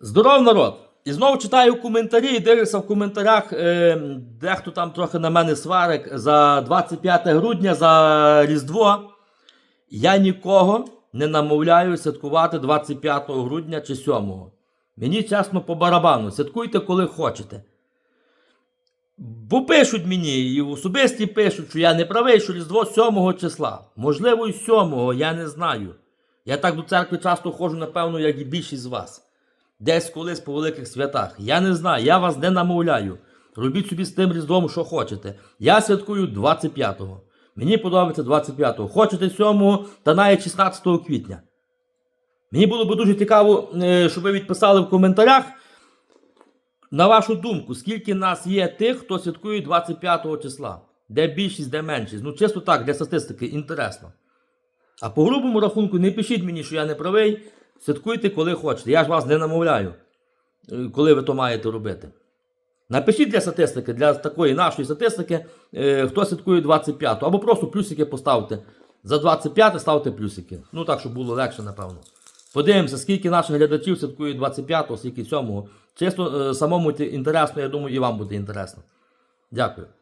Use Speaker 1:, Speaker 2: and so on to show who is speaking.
Speaker 1: Здоров народ! І знову читаю коментарі і дивлюся в коментарях, е, дехто там трохи на мене сварик за 25 грудня, за Різдво. Я нікого не намовляю святкувати 25 грудня чи 7. Мені чесно по барабану. Святкуйте, коли хочете. Бо пишуть мені, і особисті пишуть, що я не правий, що Різдво 7 числа. Можливо, і 7, я не знаю. Я так до церкви часто ходжу, напевно, як і більшість з вас. Десь колись по великих святах. Я не знаю, я вас не намовляю. Робіть собі з тим різдвом, що хочете. Я святкую 25-го. Мені подобається 25-го. Хочете 7-го та навіть 16 квітня. Мені було б дуже цікаво, е, щоб ви відписали в коментарях. На вашу думку, скільки нас є тих, хто святкує 25 числа? Де більшість, де меншість? Ну, чисто так, для статистики, інтересно. А по грубому рахунку не пишіть мені, що я не правий. Святкуйте, коли хочете. Я ж вас не намовляю, е, коли ви то маєте робити. Напишіть для статистики, для такої нашої статистики, е, хто святкує 25 або просто плюсики поставте. За 25 ставте плюсики. Ну так, щоб було легше, напевно. Подивимося, скільки наших глядачів святкує 25-го, скільки 7-го. Чисто е, самому інтересно, я думаю, і вам буде інтересно. Дякую.